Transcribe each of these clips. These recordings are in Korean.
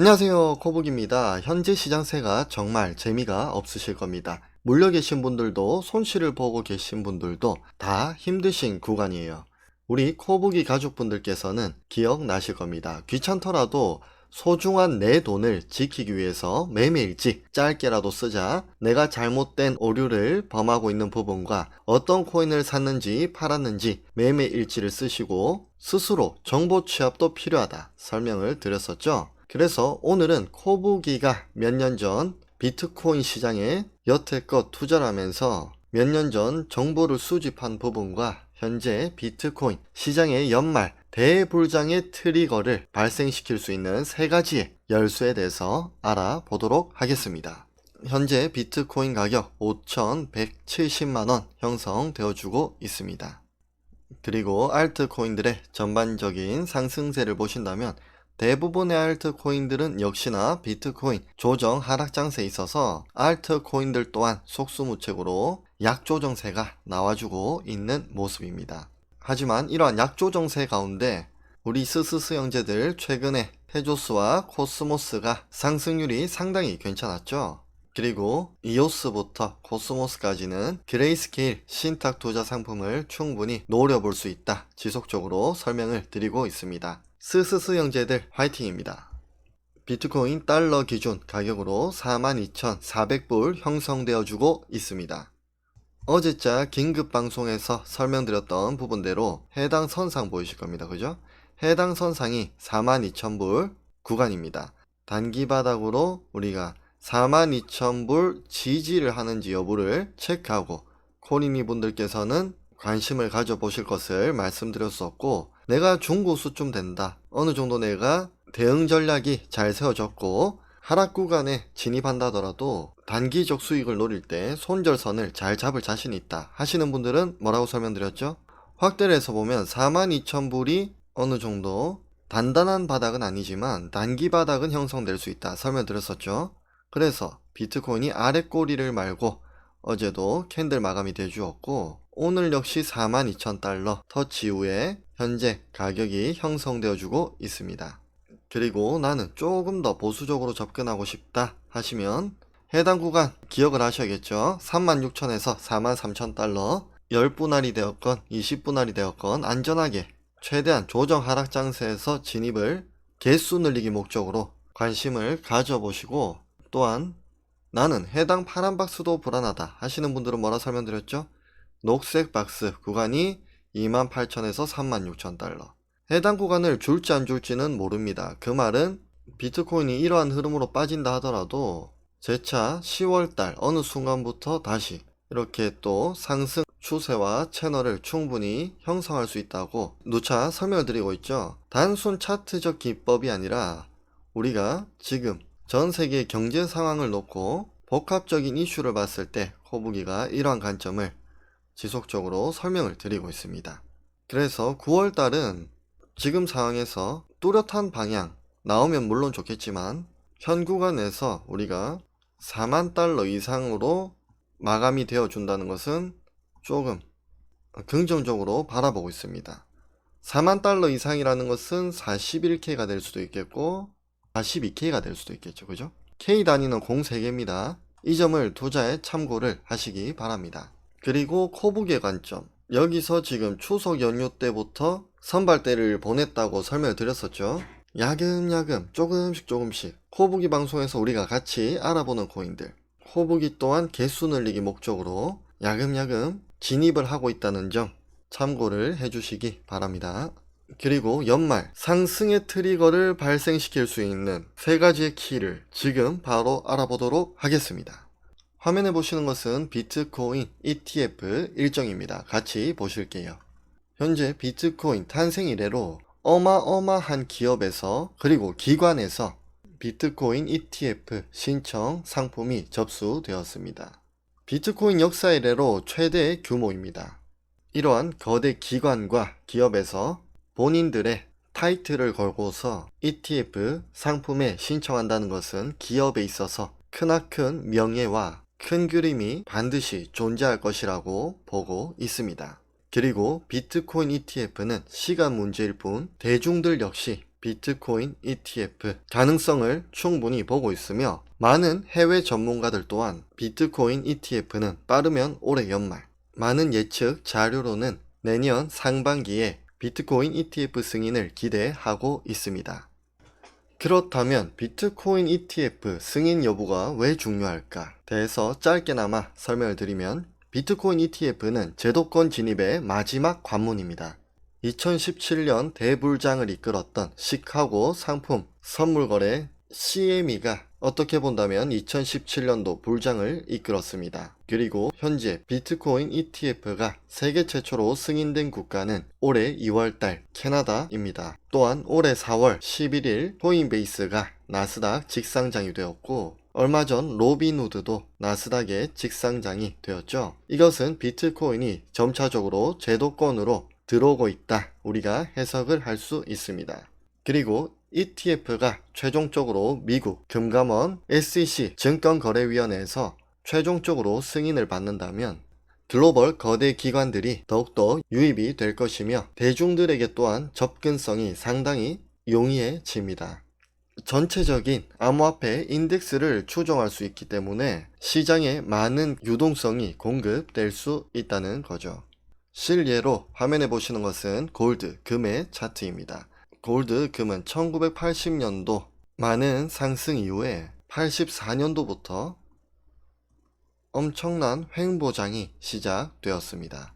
안녕하세요. 코북입니다. 현재 시장세가 정말 재미가 없으실 겁니다. 물려 계신 분들도 손실을 보고 계신 분들도 다 힘드신 구간이에요. 우리 코북이 가족분들께서는 기억나실 겁니다. 귀찮더라도 소중한 내 돈을 지키기 위해서 매매일찍 짧게라도 쓰자 내가 잘못된 오류를 범하고 있는 부분과 어떤 코인을 샀는지 팔았는지 매매일지를 쓰시고 스스로 정보 취합도 필요하다 설명을 드렸었죠. 그래서 오늘은 코북이가 몇 년 전 비트코인 시장에 여태껏 투자를 하면서 몇 년 전 정보를 수집한 부분과 현재 비트코인 시장의 연말 대불장의 트리거를 발생시킬 수 있는 세 가지의 열쇠에 대해서 알아보도록 하겠습니다. 현재 비트코인 가격 5,170만원 형성되어주고 있습니다. 그리고 알트코인들의 전반적인 상승세를 보신다면 대부분의 알트코인들은 역시나 비트코인 조정 하락 장세에 있어서 알트코인들 또한 속수무책으로 약조정세가 나와주고 있는 모습입니다. 하지만 이러한 약조정세 가운데 우리 스스스 형제들 최근에 테조스와 코스모스가 상승률이 상당히 괜찮았죠. 그리고 이오스부터 코스모스까지는 그레이스케일 신탁 투자 상품을 충분히 노려볼 수 있다. 지속적으로 설명을 드리고 있습니다. 스스스 형제들 화이팅입니다. 비트코인 달러 기준 가격으로 42,400불 형성되어 주고 있습니다. 어제자 긴급 방송에서 설명드렸던 부분대로 해당 선상 보이실 겁니다. 그죠? 해당 선상이 42,000불 구간입니다. 단기 바닥으로 우리가 42,000불 지지를 하는지 여부를 체크하고 코니미 분들께서는 관심을 가져보실 것을 말씀드렸었고 내가 중고수쯤 된다. 어느 정도 내가 대응 전략이 잘 세워졌고 하락 구간에 진입한다더라도 단기적 수익을 노릴 때 손절선을 잘 잡을 자신이 있다 하시는 분들은 뭐라고 설명드렸죠? 확대를 해서 보면 42,000불이 어느 정도 단단한 바닥은 아니지만 단기 바닥은 형성될 수 있다 설명드렸었죠. 그래서 비트코인이 아래 꼬리를 말고 어제도 캔들 마감이 돼주었고 오늘 역시 42,000달러 터치 이후에 현재 가격이 형성되어 주고 있습니다. 그리고 나는 조금 더 보수적으로 접근하고 싶다 하시면 해당 구간 기억을 하셔야겠죠. 36,000에서 43,000달러 10분할이 되었건 20분할이 되었건 안전하게 최대한 조정 하락 장세에서 진입을 개수 늘리기 목적으로 관심을 가져보시고 또한 나는 해당 파란 박스도 불안하다 하시는 분들은 뭐라 설명드렸죠? 녹색 박스 구간이 28,000에서 36,000달러. 해당 구간을 줄지 안 줄지는 모릅니다. 그 말은 비트코인이 이러한 흐름으로 빠진다 하더라도 재차 10월달 어느 순간부터 다시 이렇게 또 상승 추세와 채널을 충분히 형성할 수 있다고 누차 설명을 드리고 있죠. 단순 차트적 기법이 아니라 우리가 지금 전 세계 경제 상황을 놓고 복합적인 이슈를 봤을 때 코북이가 이러한 관점을 지속적으로 설명을 드리고 있습니다. 그래서 9월 달은 지금 상황에서 뚜렷한 방향 나오면 물론 좋겠지만 현 구간에서 우리가 4만 달러 이상으로 마감이 되어 준다는 것은 조금 긍정적으로 바라보고 있습니다. 4만 달러 이상이라는 것은 41K가 될 수도 있겠고 42K가 될 수도 있겠죠. 그죠? K 단위는 공 3개입니다. 이 점을 투자에 참고를 하시기 바랍니다. 그리고 코북의 관점. 여기서 지금 추석 연휴 때부터 선발대를 보냈다고 설명을 드렸었죠. 야금야금 조금씩 조금씩 코북이 방송에서 우리가 같이 알아보는 코인들. 코북이 또한 개수 늘리기 목적으로 야금야금 진입을 하고 있다는 점 참고를 해주시기 바랍니다. 그리고 연말 상승의 트리거를 발생시킬 수 있는 세 가지의 키를 지금 바로 알아보도록 하겠습니다. 화면에 보시는 것은 비트코인 ETF 일정입니다. 같이 보실게요. 현재 비트코인 탄생 이래로 어마어마한 기업에서 그리고 기관에서 비트코인 ETF 신청 상품이 접수되었습니다. 비트코인 역사 이래로 최대 규모입니다. 이러한 거대 기관과 기업에서 본인들의 타이틀을 걸고서 ETF 상품에 신청한다는 것은 기업에 있어서 크나큰 명예와 큰 그림이 반드시 존재할 것이라고 보고 있습니다. 그리고 비트코인 ETF는 시간 문제일 뿐 대중들 역시 비트코인 ETF 가능성을 충분히 보고 있으며 많은 해외 전문가들 또한 비트코인 ETF는 빠르면 올해 연말, 많은 예측 자료로는 내년 상반기에 비트코인 ETF 승인을 기대하고 있습니다. 그렇다면 비트코인 ETF 승인 여부가 왜 중요할까? 대해서 짧게나마 설명을 드리면 비트코인 ETF는 제도권 진입의 마지막 관문입니다. 2017년 대불장을 이끌었던 시카고 상품 선물거래 CME가 어떻게 본다면 2017년도 불장을 이끌었습니다. 그리고 현재 비트코인 ETF가 세계 최초로 승인된 국가는 올해 2월달 캐나다입니다. 또한 올해 4월 11일 코인베이스가 나스닥 직상장이 되었고 얼마 전 로빈후드도 나스닥의 직상장이 되었죠. 이것은 비트코인이 점차적으로 제도권으로 들어오고 있다. 우리가 해석을 할 수 있습니다. 그리고 ETF가 최종적으로 미국 금감원 SEC 증권거래위원회에서 최종적으로 승인을 받는다면 글로벌 거대 기관들이 더욱더 유입이 될 것이며 대중들에게 또한 접근성이 상당히 용이해집니다. 전체적인 암호화폐 인덱스를 추정할 수 있기 때문에 시장에 많은 유동성이 공급될 수 있다는 거죠. 실예로 화면에 보시는 것은 골드, 금의 차트입니다. 골드, 금은 1980년도 많은 상승 이후에 84년도부터 엄청난 횡보장이 시작되었습니다.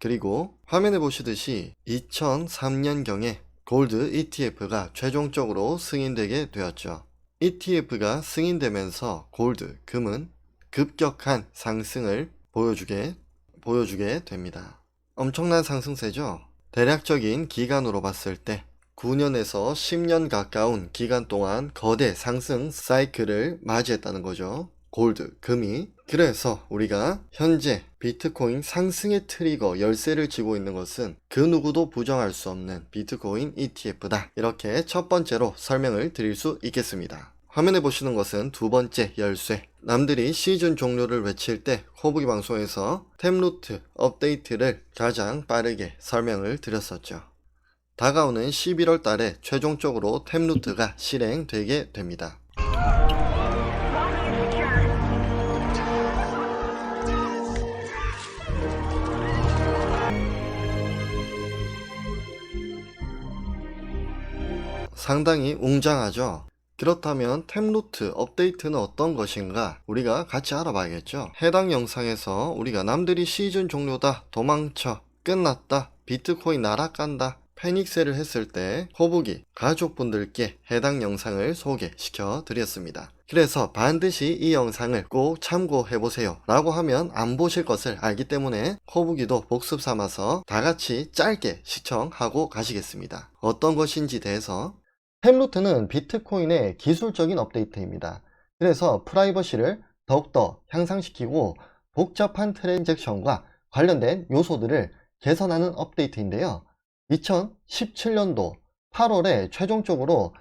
그리고 화면에 보시듯이 2003년경에 골드 ETF가 최종적으로 승인되게 되었죠. ETF가 승인되면서 골드, 금은 급격한 상승을 보여주게, 보여주게 됩니다. 엄청난 상승세죠? 대략적인 기간으로 봤을 때 9년에서 10년 가까운 기간 동안 거대 상승 사이클을 맞이했다는 거죠. 골드, 금이. 그래서 우리가 현재 비트코인 상승의 트리거 열쇠를 쥐고 있는 것은 그 누구도 부정할 수 없는 비트코인 ETF다. 이렇게 첫 번째로 설명을 드릴 수 있겠습니다. 화면에 보시는 것은 두 번째 열쇠. 남들이 시즌 종료를 외칠 때 코브기 방송에서 템루트 업데이트를 가장 빠르게 설명을 드렸었죠. 다가오는 11월 달에 최종적으로 템루트가 실행되게 됩니다. 상당히 웅장하죠. 그렇다면 템루트 업데이트는 어떤 것인가 우리가 같이 알아봐야겠죠. 해당 영상에서 우리가 남들이 시즌 종료다, 도망쳐, 끝났다, 비트코인 날아간다, 패닉세를 했을 때 호북이 가족분들께 해당 영상을 소개시켜 드렸습니다. 그래서 반드시 이 영상을 꼭 참고해 보세요 라고 하면 안 보실 것을 알기 때문에 호북이도 복습 삼아서 다 같이 짧게 시청하고 가시겠습니다. 어떤 것인지 대해서 템루트는 비트코인의 기술적인 업데이트입니다. 그래서 프라이버시를 더욱더 향상시키고 복잡한 트랜잭션과 관련된 요소들을 개선하는 업데이트인데요. 2017년도 8월에 최종적으로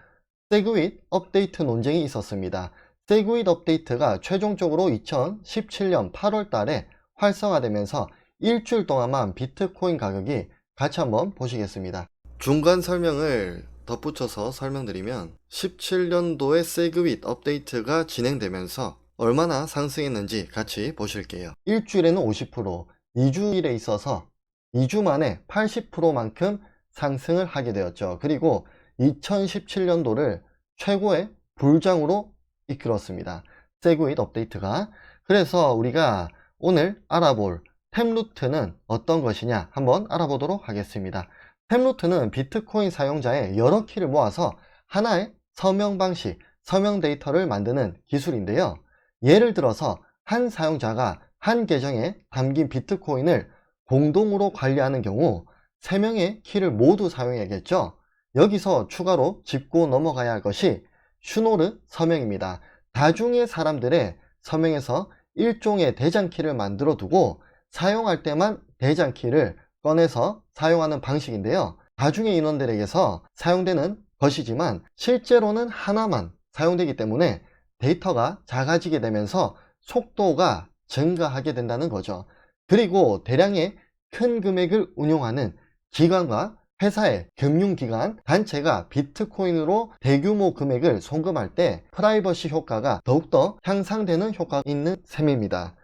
세그윗 업데이트 논쟁이 있었습니다. 세그윗 업데이트가 최종적으로 2017년 8월 달에 활성화되면서 일주일 동안만 비트코인 가격이 같이 한번 보시겠습니다. 중간 설명을 덧붙여서 설명드리면 17년도에 세그윗 업데이트가 진행되면서 얼마나 상승했는지 같이 보실게요. 일주일에는 50%, 2주일에 있어서 2주 만에 80%만큼 상승을 하게 되었죠. 그리고 2017년도를 최고의 불장으로 이끌었습니다. 세그윗 업데이트가. 그래서 우리가 오늘 알아볼 템루트는 어떤 것이냐 한번 알아보도록 하겠습니다. 템루트는 비트코인 사용자의 여러 키를 모아서 하나의 서명 방식, 서명 데이터를 만드는 기술인데요. 예를 들어서 한 사용자가 한 계정에 담긴 비트코인을 공동으로 관리하는 경우 3명의 키를 모두 사용해야겠죠. 여기서 추가로 짚고 넘어가야 할 것이 슈노르 서명입니다. 다중의 사람들의 서명에서 일종의 대장키를 만들어 두고 사용할 때만 대장키를 꺼내서 사용하는 방식인데요. 다중의 인원들에게서 사용되는 것이지만 실제로는 하나만 사용되기 때문에 데이터가 작아지게 되면서 속도가 증가하게 된다는 거죠. 그리고 대량의 큰 금액을 운용하는 기관과 회사의 금융기관, 단체가 비트코인으로 대규모 금액을 송금할 때 프라이버시 효과가 더욱더 향상되는 효과가 있는 셈입니다.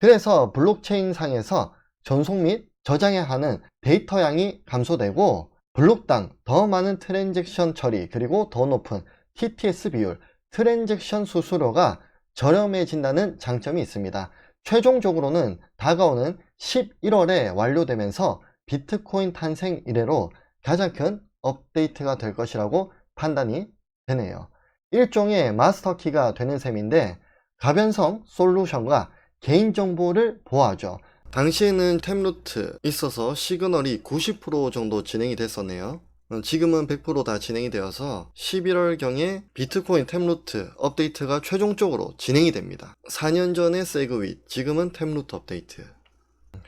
그래서 블록체인 상에서 전송 및 저장해야 하는 데이터 양이 감소되고 블록당 더 많은 트랜잭션 처리 그리고 더 높은 TTS 비율, 트랜잭션 수수료가 저렴해진다는 장점이 있습니다. 최종적으로는 다가오는 11월에 완료되면서 비트코인 탄생 이래로 가장 큰 업데이트가 될 것이라고 판단이 되네요. 일종의 마스터키가 되는 셈인데 가변성 솔루션과 개인정보를 보호하죠. 당시에는 템루트 있어서 시그널이 90% 정도 진행이 됐었네요. 어, 지금은 100%다 진행이 되어서 11월경에 비트코인 템루트 업데이트가 최종적으로 진행이 됩니다. 4년 전에 세그윗, 지금은 템루트 업데이트.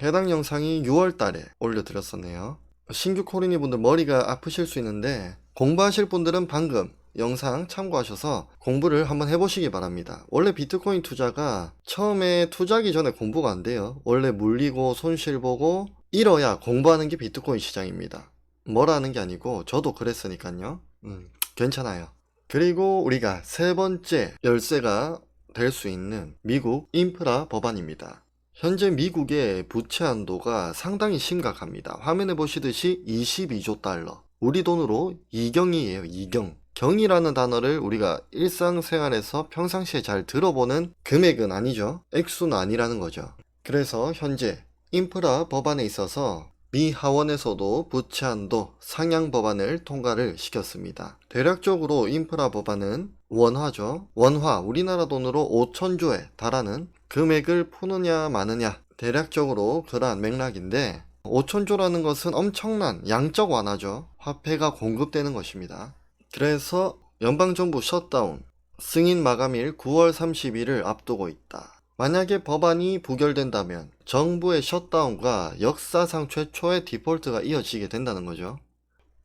해당 영상이 6월 달에 올려드렸었네요. 신규 코리니 분들 머리가 아프실 수 있는데 공부하실 분들은 방금 영상 참고하셔서 공부를 한번 해보시기 바랍니다. 원래 비트코인 투자가 처음에 투자하기 전에 공부가 안 돼요. 원래 물리고 손실 보고 잃어야 공부하는 게 비트코인 시장입니다. 뭐라는 게 아니고 저도 그랬으니까요. 음, 괜찮아요. 그리고 우리가 세 번째 열쇠가 될 수 있는 미국 인프라 법안입니다. 현재 미국의 부채 한도가 상당히 심각합니다. 화면에 보시듯이 22조 달러. 우리 돈으로 이경이에요, 이경. 경이라는 단어를 우리가 일상생활에서 평상시에 잘 들어보는 금액은 아니죠. 액수는 아니라는 거죠. 그래서 현재 인프라 법안에 있어서 미 하원에서도 부채 한도 상향 법안을 통과를 시켰습니다. 대략적으로 인프라 법안은 원화죠. 원화 우리나라 돈으로 5천조에 달하는 금액을 푸느냐 마느냐 대략적으로 그러한 맥락인데 5천조라는 것은 엄청난 양적 완화죠. 화폐가 공급되는 것입니다. 그래서 연방정부 셧다운 승인 마감일 9월 30일을 앞두고 있다. 만약에 법안이 부결된다면 정부의 셧다운과 역사상 최초의 디폴트가 이어지게 된다는 거죠.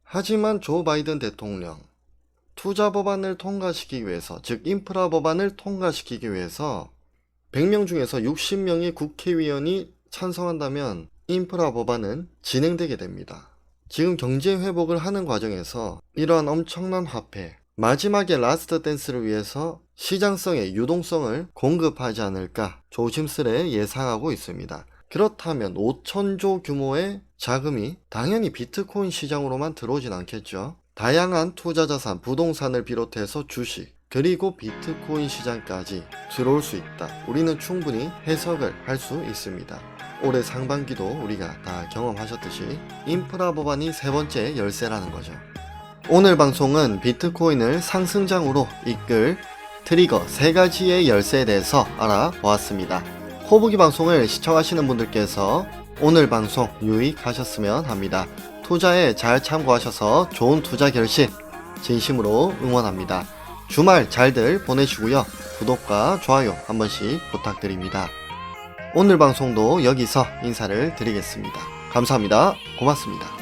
하지만 조 바이든 대통령 투자 법안을 통과시키기 위해서 즉 인프라 법안을 통과시키기 위해서 100명 중에서 60명의 국회의원이 찬성한다면 인프라 법안은 진행되게 됩니다. 지금 경제 회복을 하는 과정에서 이러한 엄청난 화폐, 마지막에 라스트 댄스를 위해서 시장성의 유동성을 공급하지 않을까 조심스레 예상하고 있습니다. 그렇다면 5천조 규모의 자금이 당연히 비트코인 시장으로만 들어오진 않겠죠. 다양한 투자 자산, 부동산을 비롯해서 주식, 그리고 비트코인 시장까지 들어올 수 있다. 우리는 충분히 해석을 할 수 있습니다. 올해 상반기도 우리가 다 경험하셨듯이 인프라 법안이 세 번째 열쇠라는 거죠. 오늘 방송은 비트코인을 상승장으로 이끌 트리거 세 가지의 열쇠에 대해서 알아보았습니다. 호부기 방송을 시청하시는 분들께서 오늘 방송 유익하셨으면 합니다. 투자에 잘 참고하셔서 좋은 투자 결실 진심으로 응원합니다. 주말 잘들 보내시고요. 구독과 좋아요 한 번씩 부탁드립니다. 오늘 방송도 여기서 인사를 드리겠습니다. 감사합니다. 고맙습니다.